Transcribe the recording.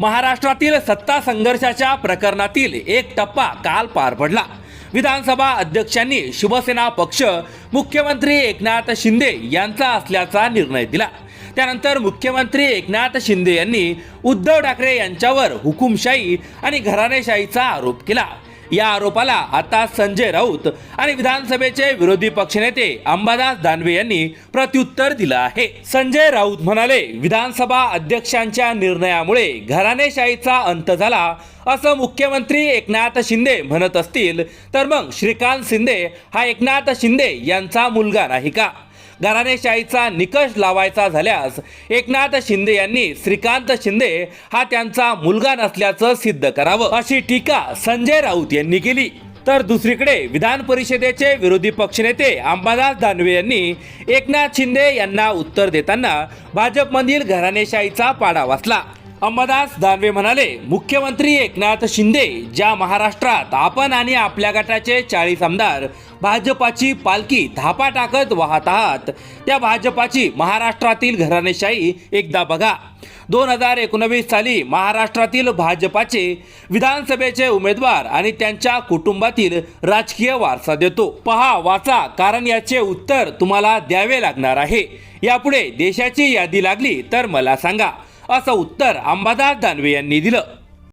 महाराष्ट्रातील सत्ता संघर्षाच्या प्रकरणातील एक टप्पा काल पार पडला. विधानसभा अध्यक्षांनी शिवसेना पक्ष मुख्यमंत्री एकनाथ शिंदे यांचा असल्याचा निर्णय दिला. त्यानंतर मुख्यमंत्री एकनाथ शिंदे यांनी उद्धव ठाकरे यांच्यावर हुकुमशाही आणि घराणेशाहीचा आरोप केला. या आरोपाला आता संजय राऊत आणि विधानसभेचे विरोधी पक्षनेते अंबादास दानवे यांनी प्रत्युत्तर दिलं आहे. संजय राऊत म्हणाले विधानसभा अध्यक्षांच्या निर्णयामुळे घराणेशाहीचा अंत झाला. असं मुख्यमंत्री एकनाथ शिंदे म्हणत असतील तर मग श्रीकांत शिंदे हा एकनाथ शिंदे यांचा मुलगा नाही का? घराणेशाहीचा निकष लावायचा झाल्यास एकनाथ शिंदे यांनी श्रीकांत शिंदे हा त्यांचा मुलगा नसल्याचं सिद्ध करावं अशी टीका संजय राऊत यांनी केली. तर दुसरीकडे विधान परिषदेचे विरोधी पक्षनेते अंबादास दानवे यांनी एकनाथ शिंदे यांना उत्तर देताना भाजपमधील घराणेशाहीचा पाडा वाचला. अंबादास दानवे म्हणाले मुख्यमंत्री एकनाथ शिंदे ज्या महाराष्ट्रात आपण आणि आपल्या गटाचे चाळीस आमदार भाजपाची पालखी धापा टाकत वाहत आहात त्या भाजपाची महाराष्ट्रातील घराणेशाही एकदा बघा. दोन हजार एकोणवीस साली महाराष्ट्रातील भाजपाचे विधानसभेचे उमेदवार आणि त्यांच्या कुटुंबातील राजकीय वारसा देतो. पहा वाचा कारण याचे उत्तर तुम्हाला द्यावे लागणार आहे. यापुढे देशाची यादी लागली तर मला सांगा. असं उत्तर अंबादास दानवे यांनी दिलं.